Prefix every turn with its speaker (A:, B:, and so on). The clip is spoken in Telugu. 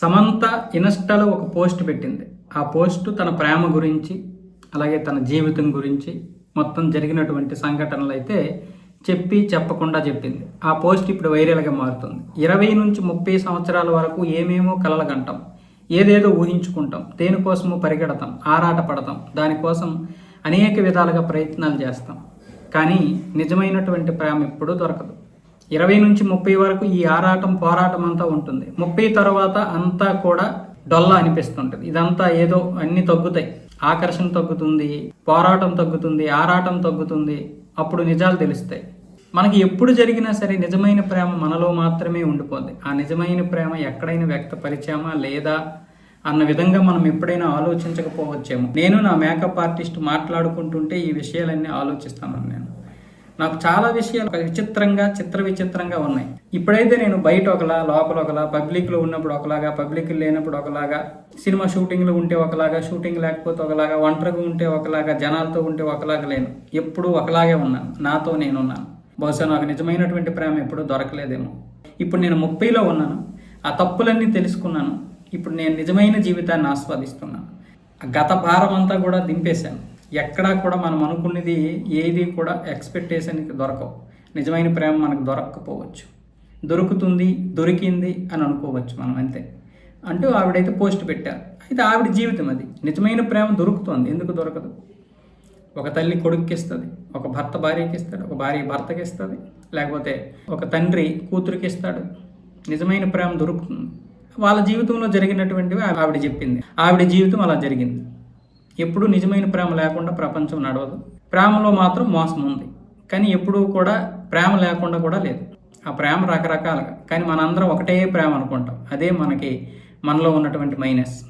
A: సమంత ఇన్స్టాలో ఒక పోస్ట్ పెట్టింది. ఆ పోస్ట్ తన ప్రేమ గురించి అలాగే తన జీవితం గురించి మొత్తం జరిగినటువంటి సంఘటనలు అయితే చెప్పి చెప్పకుండా చెప్పింది. ఆ పోస్ట్ ఇప్పుడు వైరల్గా మారుతుంది. ఇరవై నుంచి ముప్పై సంవత్సరాల వరకు ఏమేమో కలలు కంటాం. ఏదేదో ఊహించుకుంటాం. దేనికోసమో పరిగెడతాం. ఆరాట పడతాం దానికోసం అనేక విధాలుగా ప్రయత్నాలు చేస్తాం. కానీ నిజమైనటువంటి ప్రేమ ఎప్పుడూ దొరకదు. ఇరవై నుంచి ముప్పై వరకు ఈ ఆరాటం పోరాటం అంతా ఉంటుంది. ముప్పై తర్వాత అంతా కూడా డొల్లా అనిపిస్తుంటుంది. ఇదంతా ఏదో అన్ని తగ్గుతాయి. ఆకర్షణ తగ్గుతుంది పోరాటం తగ్గుతుంది ఆరాటం తగ్గుతుంది అప్పుడు నిజాలు తెలుస్తాయి. మనకి ఎప్పుడు జరిగినా సరే నిజమైన ప్రేమ మనలో మాత్రమే ఉండిపోద్ది. ఆ నిజమైన ప్రేమ ఎక్కడైనా వ్యక్తపరిచామా లేదా అన్న విధంగా మనం ఎప్పుడైనా ఆలోచించకపోవచ్చేమో. నేను నా మేకప్ ఆర్టిస్ట్ మాట్లాడుకుంటుంటే ఈ విషయాలన్నీ ఆలోచిస్తాను నేను నాకు చాలా విషయాలు విచిత్రంగా చిత్ర విచిత్రంగా ఉన్నాయి. ఇప్పుడైతే నేను బయట ఒకలా లోపల ఒకలా పబ్లిక్లో ఉన్నప్పుడు ఒకలాగా పబ్లిక్ లేనప్పుడు ఒకలాగా సినిమా షూటింగ్లో ఉంటే ఒకలాగా షూటింగ్ లేకపోతే ఒకలాగా ఒంటరిగా ఉంటే ఒకలాగా జనాలతో ఉంటే ఒకలాగా లేను. ఎప్పుడూ ఒకలాగే ఉన్నాను నాతో నేనున్నాను బహుశా నాకు నిజమైనటువంటి ప్రేమ ఎప్పుడూ దొరకలేదేమో. ఇప్పుడు నేను ముప్పైలో ఉన్నాను. ఆ తప్పులన్నీ తెలుసుకున్నాను. ఇప్పుడు నేను నిజమైన జీవితాన్ని ఆస్వాదిస్తున్నాను. గత భారం అంతా కూడా దింపేశాను. ఎక్కడా కూడా మనం అనుకున్నది ఏది కూడా ఎక్స్పెక్టేషన్కి దొరకవు. నిజమైన ప్రేమ మనకు దొరకకపోవచ్చు. దొరుకుతుంది దొరికింది అని అనుకోవచ్చు మనం అంతే. అంటూ ఆవిడైతే పోస్ట్ పెట్టారు. అయితే ఆవిడ జీవితం అది. నిజమైన ప్రేమ దొరుకుతుంది. ఎందుకు దొరకదు? ఒక తల్లి కొడుకుకి ఇస్తుంది ఒక భర్త భార్యకి ఇస్తాడు ఒక భార్య భర్తకి ఇస్తుంది లేకపోతే ఒక తండ్రి కూతురికి ఇస్తాడు నిజమైన ప్రేమ దొరుకుతుంది. వాళ్ళ జీవితంలో జరిగినటువంటివి ఆవిడ చెప్పింది. ఆవిడ జీవితం అలా జరిగింది. ఎప్పుడూ నిజమైన ప్రేమ లేకుండా ప్రపంచం నడవదు. ప్రేమలో మాత్రం మోసం ఉంది. కానీ ఎప్పుడూ కూడా ప్రేమ లేకుండా కూడా లేదు. ఆ ప్రేమ రకరకాలుగా. కానీ మనందరం ఒకటే ప్రేమ అనుకుంటాం. అదే మనకి మనలో ఉన్నటువంటి మైనస్.